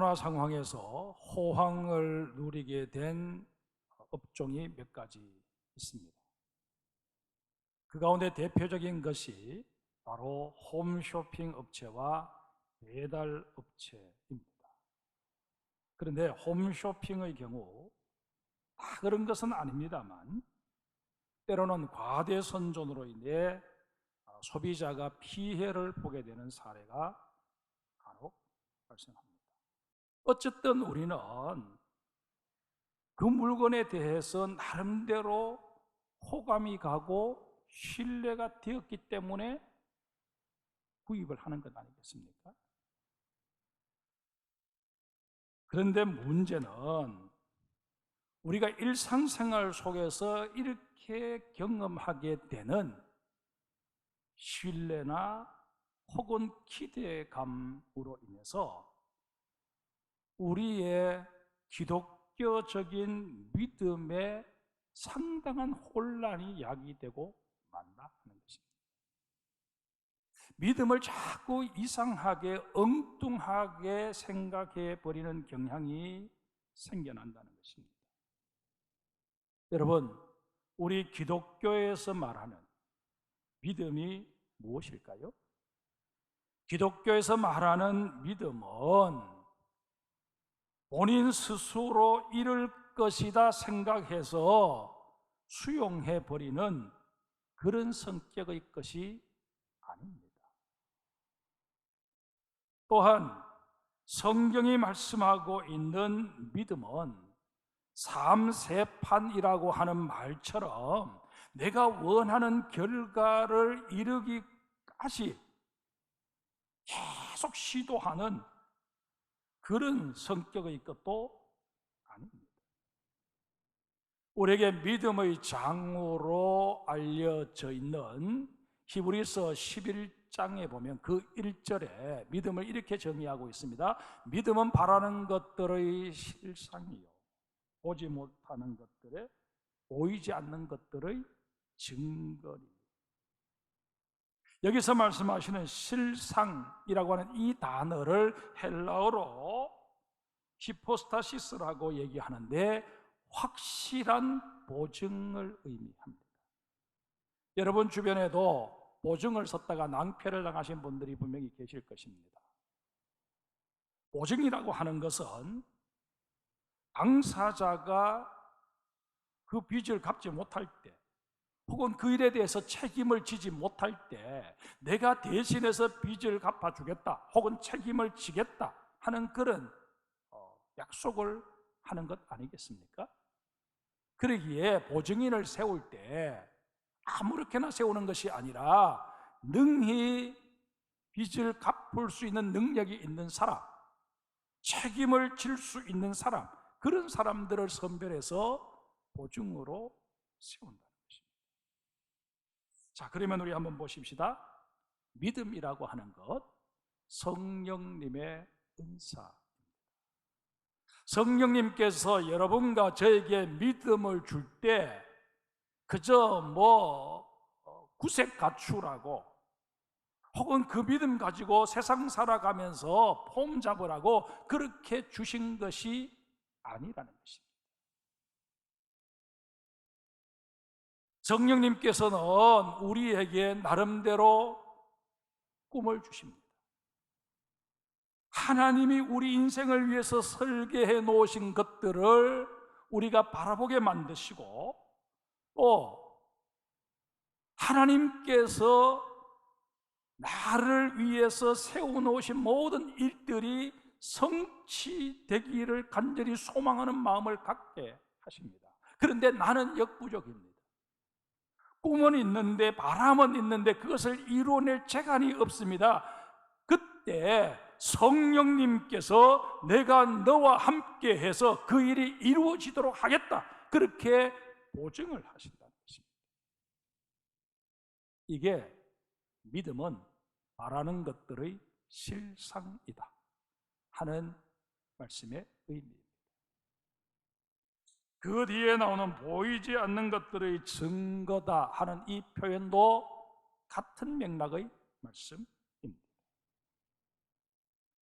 코로나 상황에서 호황을 누리게 된 업종이 몇 가지 있습니다. 그 가운데 대표적인 것이 바로 홈쇼핑 업체와 배달 업체입니다. 그런데 홈쇼핑의 경우 다 그런 것은 아닙니다만 때로는 과대 선전으로 인해 소비자가 피해를 보게 되는 사례가 간혹 발생합니다. 어쨌든 우리는 그 물건에 대해서 나름대로 호감이 가고 신뢰가 되었기 때문에 구입을 하는 것 아니겠습니까? 그런데 문제는 우리가 일상생활 속에서 이렇게 경험하게 되는 신뢰나 혹은 기대감으로 인해서 우리의 기독교적인 믿음에 상당한 혼란이 야기되고 만다 하는 것입니다. 믿음을 자꾸 이상하게 엉뚱하게 생각해 버리는 경향이 생겨난다는 것입니다. 여러분, 우리 기독교에서 말하는 믿음이 무엇일까요? 기독교에서 말하는 믿음은 본인 스스로 이룰 것이다 생각해서 수용해 버리는 그런 성격의 것이 아닙니다. 또한 성경이 말씀하고 있는 믿음은 삼세판이라고 하는 말처럼 내가 원하는 결과를 이루기까지 계속 시도하는 그런 성격의 것도 아닙니다. 우리에게 믿음의 장으로 알려져 있는 히브리서 11장에 보면 그 1절에 믿음을 이렇게 정의하고 있습니다. 믿음은 바라는 것들의 실상이요. 보지 못하는 것들에 보이지 않는 것들의 증거니. 여기서 말씀하시는 실상이라고 하는 이 단어를 헬라어로 히포스타시스라고 얘기하는데 확실한 보증을 의미합니다. 여러분 주변에도 보증을 썼다가 낭패를 당하신 분들이 분명히 계실 것입니다. 보증이라고 하는 것은 당사자가 그 빚을 갚지 못할 때 혹은 그 일에 대해서 책임을 지지 못할 때 내가 대신해서 빚을 갚아주겠다 혹은 책임을 지겠다 하는 그런 어, 약속을 하는 것 아니겠습니까? 그러기에 보증인을 세울 때 아무렇게나 세우는 것이 아니라 능히 빚을 갚을 수 있는 능력이 있는 사람, 책임을 질 수 있는 사람, 그런 사람들을 선별해서 보증으로 세운다. 자, 그러면 우리 한번 보십시다. 믿음이라고 하는 것, 성령님의 은사. 성령님께서 여러분과 저에게 믿음을 줄 때, 그저 뭐, 어, 구색 갖추라고, 혹은 그 믿음 가지고 세상 살아가면서 폼 잡으라고 그렇게 주신 것이 아니라는 것입니다. 성령님께서는 우리에게 나름대로 꿈을 주십니다. 하나님이 우리 인생을 위해서 설계해 놓으신 것들을 우리가 바라보게 만드시고 또 하나님께서 나를 위해서 세워놓으신 모든 일들이 성취되기를 간절히 소망하는 마음을 갖게 하십니다. 그런데 나는 역부족입니다. 꿈은 있는데 바람은 있는데 그것을 이루어낼 재간이 없습니다. 그때 성령님께서 내가 너와 함께 해서 그 일이 이루어지도록 하겠다. 그렇게 보증을 하신다는 것입니다. 이게 믿음은 바라는 것들의 실상이다. 하는 말씀의 의미입니다. 그 뒤에 나오는 보이지 않는 것들의 증거다 하는 이 표현도 같은 맥락의 말씀입니다.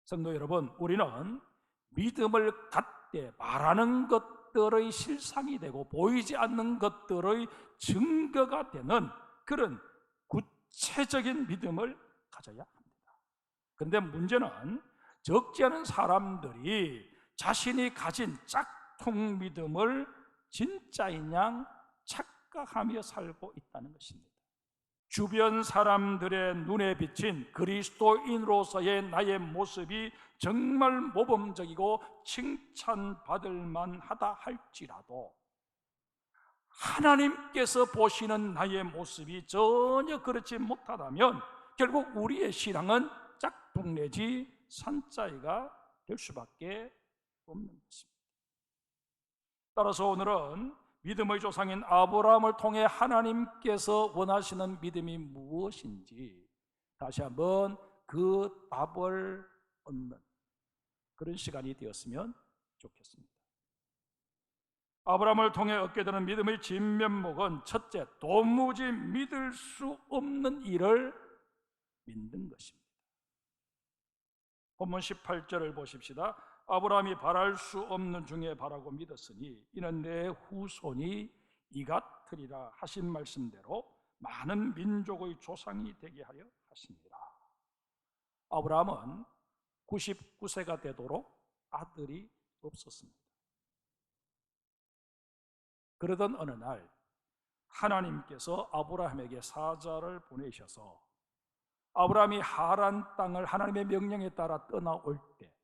성도 여러분, 우리는 믿음을 갖되 말하는 것들의 실상이 되고 보이지 않는 것들의 증거가 되는 그런 구체적인 믿음을 가져야 합니다. 근데 문제는 적지 않은 사람들이 자신이 가진 짝 퉁 믿음을 진짜인 양 착각하며 살고 있다는 것입니다. 주변 사람들의 눈에 비친 그리스도인으로서의 나의 모습이 정말 모범적이고 칭찬받을 만하다 할지라도 하나님께서 보시는 나의 모습이 전혀 그렇지 못하다면 결국 우리의 신앙은 짝퉁 내지 산짜이가 될 수밖에 없는 것입니다. 따라서 오늘은 믿음의 조상인 아브라함을 통해 하나님께서 원하시는 믿음이 무엇인지 다시 한번 그 답을 얻는 그런 시간이 되었으면 좋겠습니다. 아브라함을 통해 얻게 되는 믿음의 진면목은 첫째, 도무지 믿을 수 없는 일을 믿는 것입니다. 본문 18절을 보십시다. 아브라함이 바랄 수 없는 중에 바라고 믿었으니 이는 내 후손이 이 같으리라 하신 말씀대로 많은 민족의 조상이 되게 하려 하십니다. 아브라함은 99세가 되도록 아들이 없었습니다. 그러던 어느 날 하나님께서 아브라함에게 사자를 보내셔서 아브라함이 하란 땅을 하나님의 명령에 따라 떠나올 때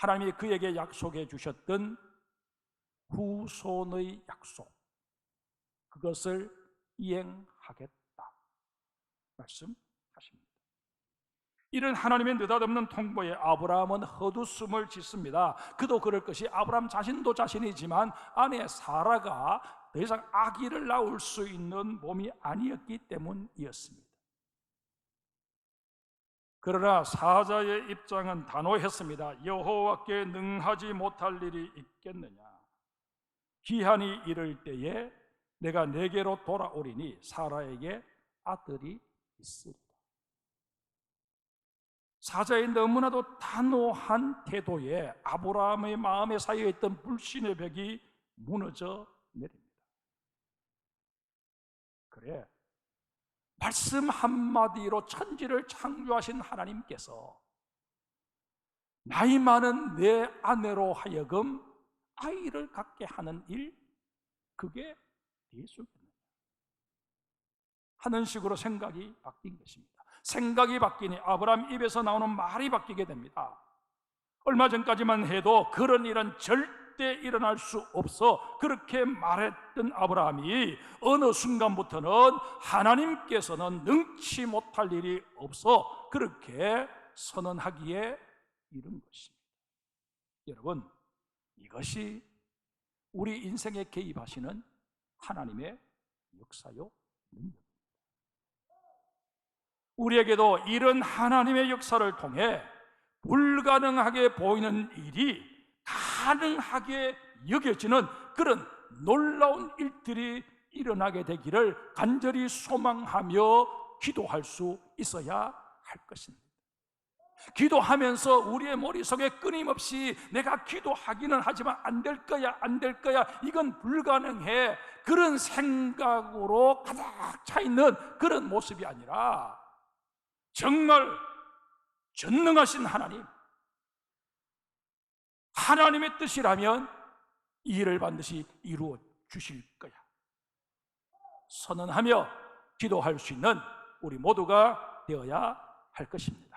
하나님이 그에게 약속해 주셨던 후손의 약속 그것을 이행하겠다 말씀하십니다. 이런 하나님의 느닷없는 통보에 아브라함은 헛웃음을 짓습니다. 그도 그럴 것이 아브라함 자신도 자신이지만 아내 사라가 더 이상 아기를 낳을 수 있는 몸이 아니었기 때문이었습니다. 그러나 사자의 입장은 단호했습니다. 여호와께 능하지 못할 일이 있겠느냐? 기한이 이를 때에 내가 내게로 돌아오리니 사라에게 아들이 있으리라. 사자의 너무나도 단호한 태도에 아브라함의 마음에 쌓여 있던 불신의 벽이 무너져 내립니다. 그래, 말씀 한마디로 천지를 창조하신 하나님께서 나이 많은 내 아내로 하여금 아이를 갖게 하는 일, 그게 예수겠느냐. 하는 식으로 생각이 바뀐 것입니다. 생각이 바뀌니 아브라함 입에서 나오는 말이 바뀌게 됩니다. 얼마 전까지만 해도 그런 일은 절대 일어날 수 없어 그렇게 말했던 아브라함이 어느 순간부터는 하나님께서는 능치 못할 일이 없어 그렇게 선언하기에 이른 것입니다. 여러분, 이것이 우리 인생에 개입하시는 하나님의 역사요 능력. 우리에게도 이런 하나님의 역사를 통해 불가능하게 보이는 일이 가능하게 여겨지는 그런 놀라운 일들이 일어나게 되기를 간절히 소망하며 기도할 수 있어야 할 것입니다. 기도하면서 우리의 머릿속에 끊임없이 내가 기도하기는 하지만 안 될 거야, 안 될 거야, 이건 불가능해. 그런 생각으로 가득 차 있는 그런 모습이 아니라 정말 전능하신 하나님, 하나님의 뜻이라면 이 일을 반드시 이루어 주실 거야. 선언하며 기도할 수 있는 우리 모두가 되어야 할 것입니다.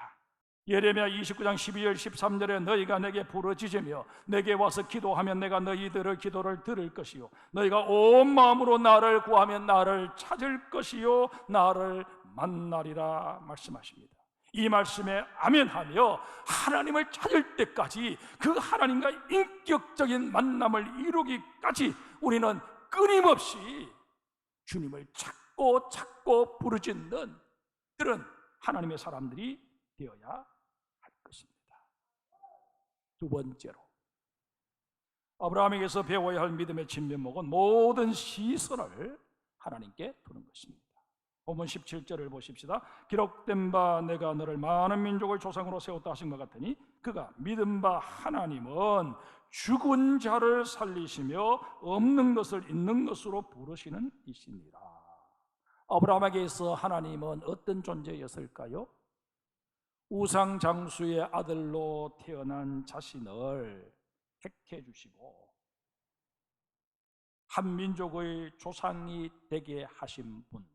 예레미야 29장 12절 13절에 너희가 내게 부르짖으며 내게 와서 기도하면 내가 너희들의 기도를 들을 것이요 너희가 온 마음으로 나를 구하면 나를 찾을 것이요 나를 만나리라 말씀하십니다. 이 말씀에 아멘하며 하나님을 찾을 때까지 그 하나님과 인격적인 만남을 이루기까지 우리는 끊임없이 주님을 찾고 찾고 부르짖는 그런 하나님의 사람들이 되어야 할 것입니다. 두 번째로 아브라함에게서 배워야 할 믿음의 진면목은 모든 시선을 하나님께 두는 것입니다. 본문 17절을 보십시다. 기록된 바 내가 너를 많은 민족의 조상으로 세웠다 하신 것 같으니 그가 믿은 바 하나님은 죽은 자를 살리시며 없는 것을 있는 것으로 부르시는 이시니라. 아브라함에게 있어 하나님은 어떤 존재였을까요? 우상 장수의 아들로 태어난 자신을 택해 주시고 한 민족의 조상이 되게 하신 분.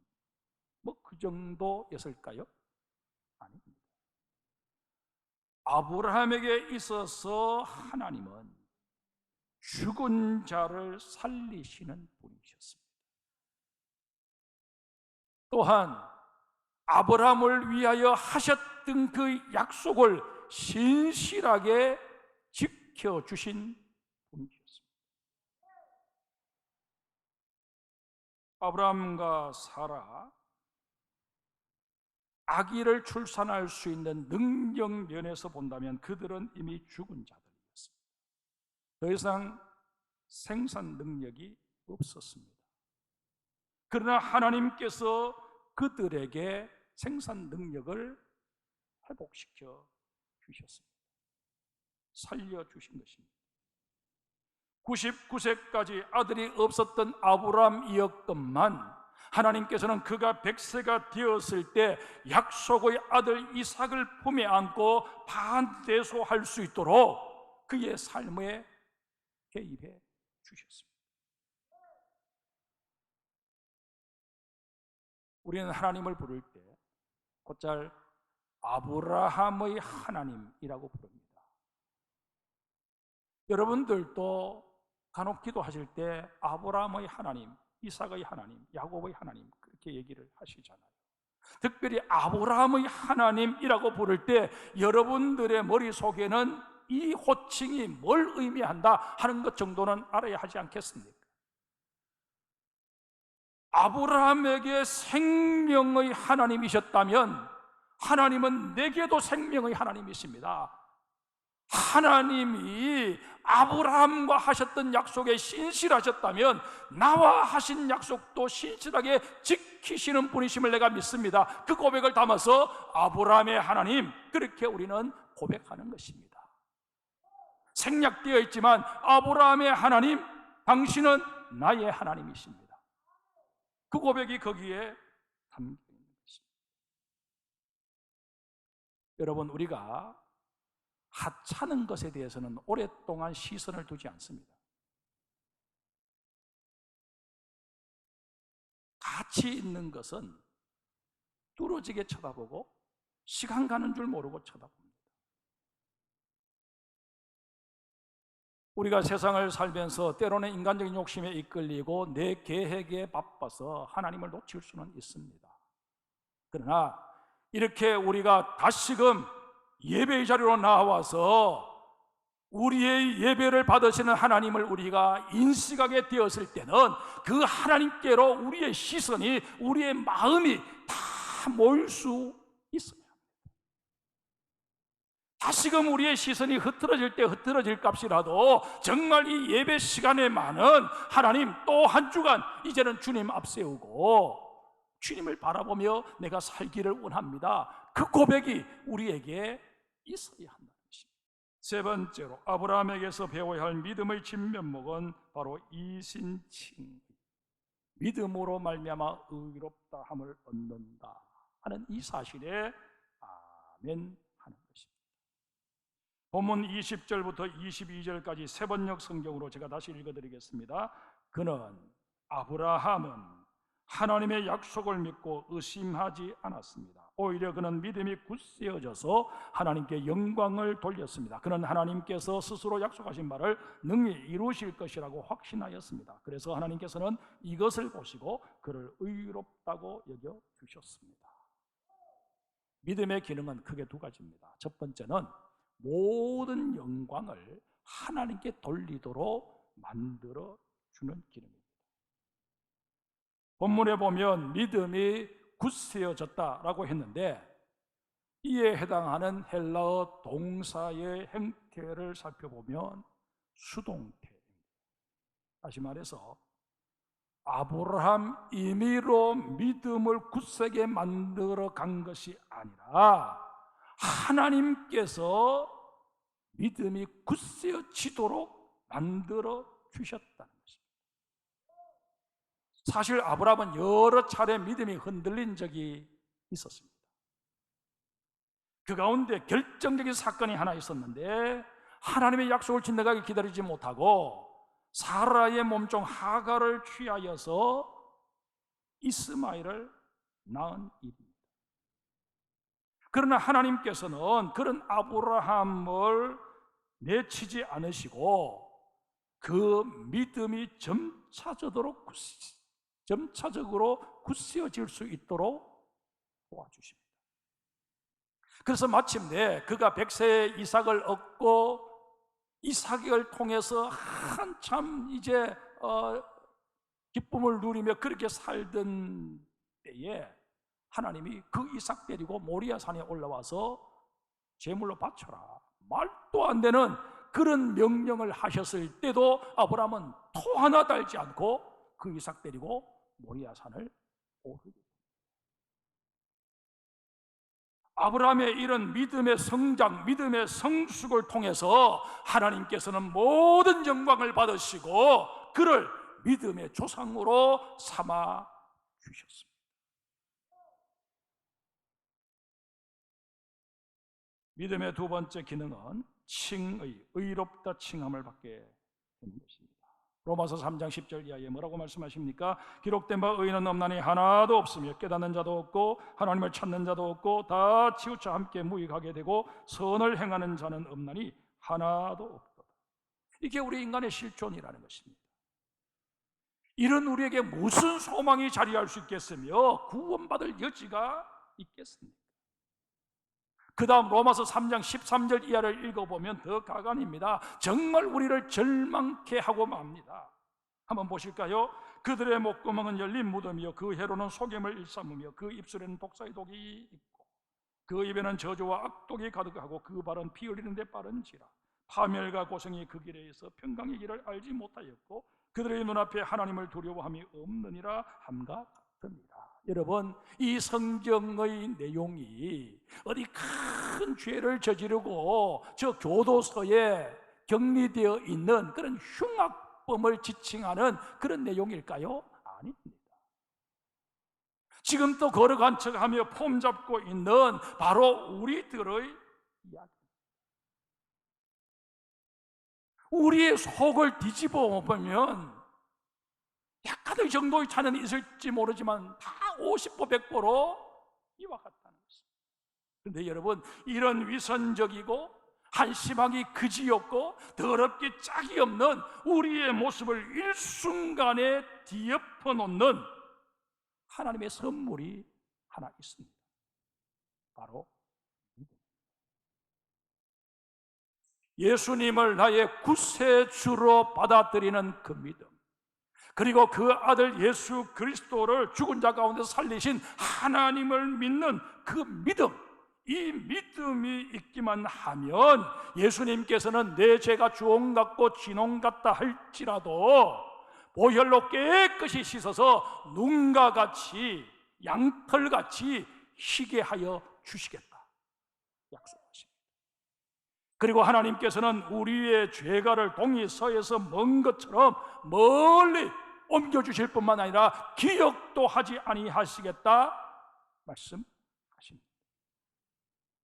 정도였을까요? 아닙니다. 아브라함에게 있어서 하나님은 죽은 자를 살리시는 분이셨습니다. 또한 아브라함을 위하여 하셨던 그 약속을 신실하게 지켜주신 분이셨습니다. 아브라함과 사라 아기를 출산할 수 있는 능력 면에서 본다면 그들은 이미 죽은 자들이었습니다. 더 이상 생산 능력이 없었습니다. 그러나 하나님께서 그들에게 생산 능력을 회복시켜 주셨습니다. 살려 주신 것입니다. 99세까지 아들이 없었던 아브람이었건만 하나님께서는 그가 백세가 되었을 때 약속의 아들 이삭을 품에 안고 반대소할 수 있도록 그의 삶에 개입해 주셨습니다. 우리는 하나님을 부를 때 곧잘 아브라함의 하나님이라고 부릅니다. 여러분들도 간혹 기도하실 때 아브라함의 하나님, 이삭의 하나님, 야곱의 하나님 그렇게 얘기를 하시잖아요. 특별히 아브라함의 하나님이라고 부를 때 여러분들의 머릿속에는 이 호칭이 뭘 의미한다 하는 것 정도는 알아야 하지 않겠습니까? 아브라함에게 생명의 하나님이셨다면 하나님은 내게도 생명의 하나님이십니다. 하나님이 아브라함과 하셨던 약속에 신실하셨다면 나와 하신 약속도 신실하게 지키시는 분이심을 내가 믿습니다. 그 고백을 담아서 아브라함의 하나님 그렇게 우리는 고백하는 것입니다. 생략되어 있지만 아브라함의 하나님 당신은 나의 하나님이십니다. 그 고백이 거기에 담겨 있는 것입니다. 여러분 우리가 하찮은 것에 대해서는 오랫동안 시선을 두지 않습니다. 가치 있는 것은 뚫어지게 쳐다보고 시간 가는 줄 모르고 쳐다봅니다. 우리가 세상을 살면서 때로는 인간적인 욕심에 이끌리고 내 계획에 바빠서 하나님을 놓칠 수는 있습니다. 그러나 이렇게 우리가 다시금 예배의 자리로 나와서 우리의 예배를 받으시는 하나님을 우리가 인식하게 되었을 때는 그 하나님께로 우리의 시선이, 우리의 마음이 다 모일 수 있어요. 다시금 우리의 시선이 흐트러질 때 흐트러질 값이라도 정말 이 예배 시간에만은 하나님 또 한 주간 이제는 주님 앞세우고 주님을 바라보며 내가 살기를 원합니다. 그 고백이 우리에게 있어야 한다는 것입니다. 세 번째로 아브라함에게서 배워야 할 믿음의 진면목은 바로 이신칭. 믿음으로 말미암아 의롭다 함을 얻는다 하는 이 사실에 아멘 하는 것입니다. 본문 20절부터 22절까지 세 번역 성경으로 제가 다시 읽어 드리겠습니다. 그는 아브라함은 하나님의 약속을 믿고 의심하지 않았습니다. 오히려 그는 믿음이 굳세어져서 하나님께 영광을 돌렸습니다. 그는 하나님께서 스스로 약속하신 바를 능히 이루실 것이라고 확신하였습니다. 그래서 하나님께서는 이것을 보시고 그를 의롭다고 여겨 주셨습니다. 믿음의 기능은 크게 두 가지입니다. 첫 번째는 모든 영광을 하나님께 돌리도록 만들어 주는 기능입니다. 본문에 보면 믿음이 굳세어졌다라고 했는데 이에 해당하는 헬라어 동사의 행태를 살펴보면 수동태입니다. 다시 말해서 아브라함 임의로 믿음을 굳세게 만들어 간 것이 아니라 하나님께서 믿음이 굳세어지도록 만들어 것입니다. 사실 아브라함은 여러 차례 믿음이 흔들린 적이 있었습니다. 그 가운데 결정적인 사건이 하나 있었는데 하나님의 약속을 진행하게 기다리지 못하고 사라의 몸종 하가를 취하여서 이스마엘을 낳은 일입니다. 그러나 하나님께서는 그런 아브라함을 내치지 않으시고 그 믿음이 점차적으로 점차적으로 굳세어질 수 있도록 도와주십니다. 그래서 마침내 그가 백세의 이삭을 얻고 이삭을 통해서 한참 이제 어, 기쁨을 누리며 그렇게 살던 때에 하나님이 그 이삭 데리고 모리아 산에 올라와서 제물로 바쳐라. 말도 안 되는 그런 명령을 하셨을 때도 아브라함은 토 하나 달지 않고 그 이삭 데리고 모리아 산을 오르게 아브라함의 이런 믿음의 성장, 믿음의 성숙을 통해서 하나님께서는 모든 영광을 받으시고 그를 믿음의 조상으로 삼아 주셨습니다. 믿음의 두 번째 기능은 칭의, 의롭다 칭함을 받게 되는 것입니다. 로마서 3장 10절 이하에 뭐라고 말씀하십니까? 기록된 바 의인은 없나니 하나도 없으며 깨닫는 자도 없고 하나님을 찾는 자도 없고 다 치우쳐 함께 무익하게 되고 선을 행하는 자는 없나니 하나도 없도다. 이게 우리 인간의 실존이라는 것입니다. 이런 우리에게 무슨 소망이 자리할 수 있겠으며 구원받을 여지가 있겠습니까? 그 다음 로마서 3장 13절 이하를 읽어보면 더 가관입니다. 정말 우리를 절망케 하고 맙니다. 한번 보실까요? 그들의 목구멍은 열린 무덤이요. 그 해로는 속임을 일삼으며 그 입술에는 독사의 독이 있고 그 입에는 저주와 악독이 가득하고 그 발은 피 흘리는 데 빠른지라. 파멸과 고생이 그 길에 있어 평강의 길을 알지 못하였고 그들의 눈앞에 하나님을 두려워함이 없느니라 함과 같으니라. 여러분, 이 성경의 내용이 어디 큰 죄를 저지르고 저 교도소에 격리되어 있는 그런 흉악범을 지칭하는 그런 내용일까요? 아닙니다. 지금 또 걸어간 척하며 폼 잡고 있는 바로 우리들의 이야기. 우리의 속을 뒤집어 보면 약간의 정도의 차는 있을지 모르지만 다 50보 100보로 이와 같다는 것입니다. 그런데 여러분 이런 위선적이고 한심하기 그지없고 더럽게 짝이 없는 우리의 모습을 일순간에 뒤엎어 놓는 하나님의 선물이 하나 있습니다. 바로 예수님을 나의 구세주로 받아들이는 그 믿음. 그리고 그 아들 예수 그리스도를 죽은 자 가운데 살리신 하나님을 믿는 그 믿음, 이 믿음이 있기만 하면 예수님께서는 내 죄가 주홍 같고 진홍 같다 할지라도 보혈로 깨끗이 씻어서 눈과 같이 양털 같이 희게 하여 주시겠다. 약속하십니다. 그리고 하나님께서는 우리의 죄가를 동이 서에서 먼 것처럼 멀리 옮겨주실 뿐만 아니라 기억도 하지 아니하시겠다 말씀하십니다.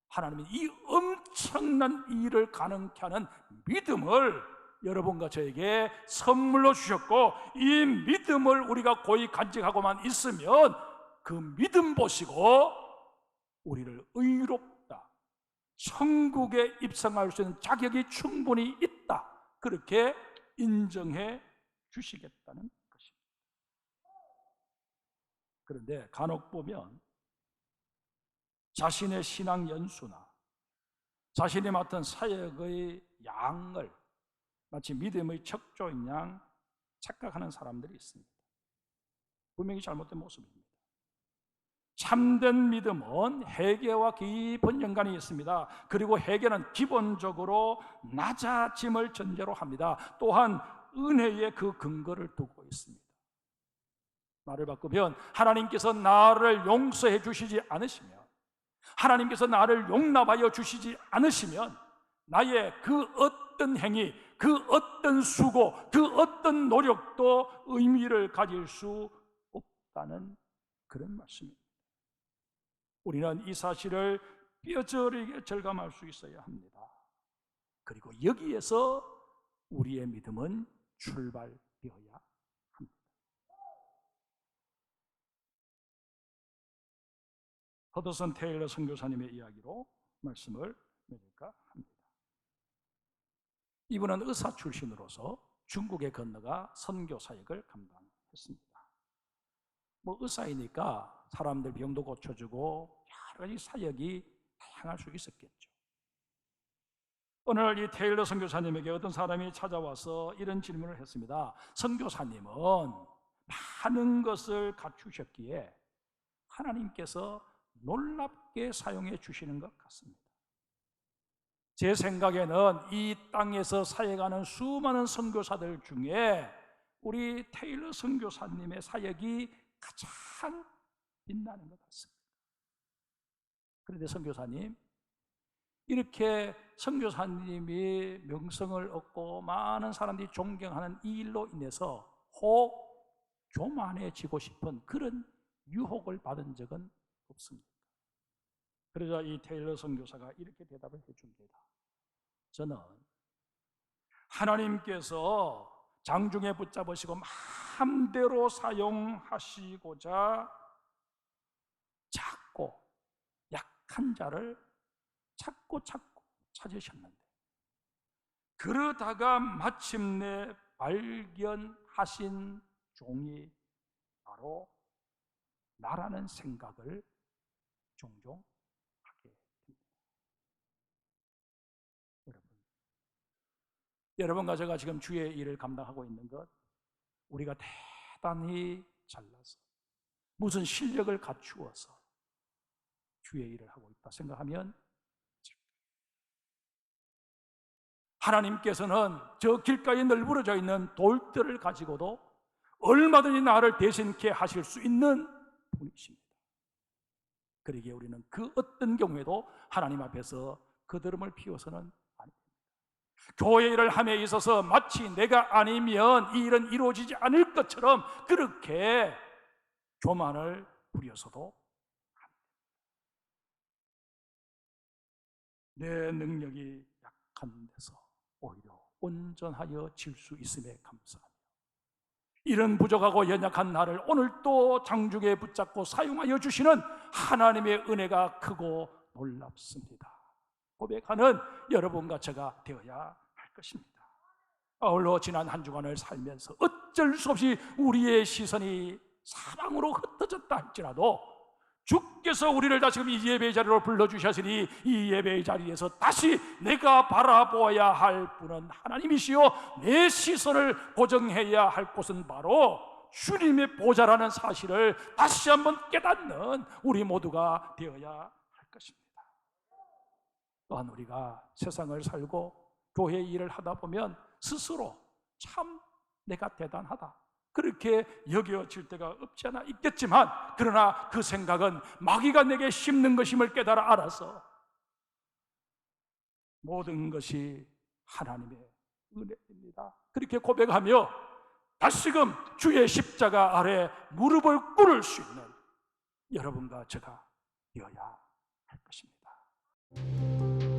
하나님은 이 엄청난 일을 가능케 하는 믿음을 여러분과 저에게 선물로 주셨고 이 믿음을 우리가 고이 간직하고만 있으면 그 믿음 보시고 우리를 의롭다 천국에 입성할 수 있는 자격이 충분히 있다 그렇게 인정해 주시겠다는 그런데 간혹 보면 자신의 신앙 연수나 자신이 맡은 사역의 양을 마치 믿음의 척조인 양 착각하는 사람들이 있습니다. 분명히 잘못된 모습입니다. 참된 믿음은 회개와 깊은 연관이 있습니다. 그리고 회개는 기본적으로 낮아짐을 전제로 합니다. 또한 은혜의 그 근거를 두고 있습니다. 말을 바꾸면 하나님께서 나를 용서해 주시지 않으시면 하나님께서 나를 용납하여 주시지 않으시면 나의 그 어떤 행위, 그 어떤 수고, 그 어떤 노력도 의미를 가질 수 없다는 그런 말씀입니다. 우리는 이 사실을 뼈저리게 절감할 수 있어야 합니다. 그리고 여기에서 우리의 믿음은 출발되어야 합니다. 허더슨 테일러 선교사님의 이야기로 말씀을 맺을까 합니다. 이분은 의사 출신으로서 중국에 건너가 선교 사역을 감당했습니다. 뭐 의사이니까 사람들 병도 고쳐주고 여러 가지 사역이 다양할 수 있었겠죠. 오늘 이 테일러 선교사님에게 어떤 사람이 찾아와서 이런 질문을 했습니다. 선교사님은 많은 것을 갖추셨기에 하나님께서 놀랍게 사용해 주시는 것 같습니다. 제 생각에는 이 땅에서 사역하는 수많은 선교사들 중에 우리 테일러 선교사님의 사역이 가장 빛나는 것 같습니다. 그런데 선교사님, 이렇게 선교사님이 명성을 얻고 많은 사람들이 존경하는 이 일로 인해서 혹 교만해지고 싶은 그런 유혹을 받은 적은 없습니다. 그러자 이 테일러 선교사가 이렇게 대답을 해줍니다. 저는 하나님께서 장중에 붙잡으시고 마음대로 사용하시고자 작고 약한 자를 찾고 찾고 찾으셨는데 그러다가 마침내 발견하신 종이 바로 나라는 생각을 종종 하게 됩니다. 여러분, 여러분과 제가 지금 주의 일을 감당하고 있는 것 우리가 대단히 잘나서 무슨 실력을 갖추어서 주의 일을 하고 있다 생각하면 하나님께서는 저 길가에 널브러져 있는 돌들을 가지고도 얼마든지 나를 대신케 하실 수 있는 분이십니다. 그러기에 우리는 그 어떤 경우에도 하나님 앞에서 그드름을 피워서는. 교회 일을 함에 있어서 마치 내가 아니면 이 일은 이루어지지 않을 것처럼 그렇게 교만을 부려서도 내 능력이 약한 데서 오히려 온전하여 질 수 있음에 감사합니다. 이런 부족하고 연약한 나를 오늘 또 장중에 붙잡고 사용하여 주시는 하나님의 은혜가 크고 놀랍습니다. 고백하는 여러분과 제가 되어야 할 것입니다. 아울러 지난 한 주간을 살면서 어쩔 수 없이 우리의 시선이 사방으로 흩어졌다 할지라도 주께서 우리를 다시금 이 예배의 자리로 불러주셨으니 이 예배의 자리에서 다시 내가 바라보아야 할 분은 하나님이시요 내 시선을 고정해야 할 곳은 바로 주님의 보좌라는 사실을 다시 한번 깨닫는 우리 모두가 되어야 할 것입니다. 또한 우리가 세상을 살고 교회 일을 하다 보면 스스로 참 내가 대단하다. 그렇게 여겨질 때가 없지 않아 있겠지만 그러나 그 생각은 마귀가 내게 심는 것임을 깨달아 알아서 모든 것이 하나님의 은혜입니다. 그렇게 고백하며 다시금 주의 십자가 아래 무릎을 꿇을 수 있는 여러분과 제가 되어야 할 것입니다.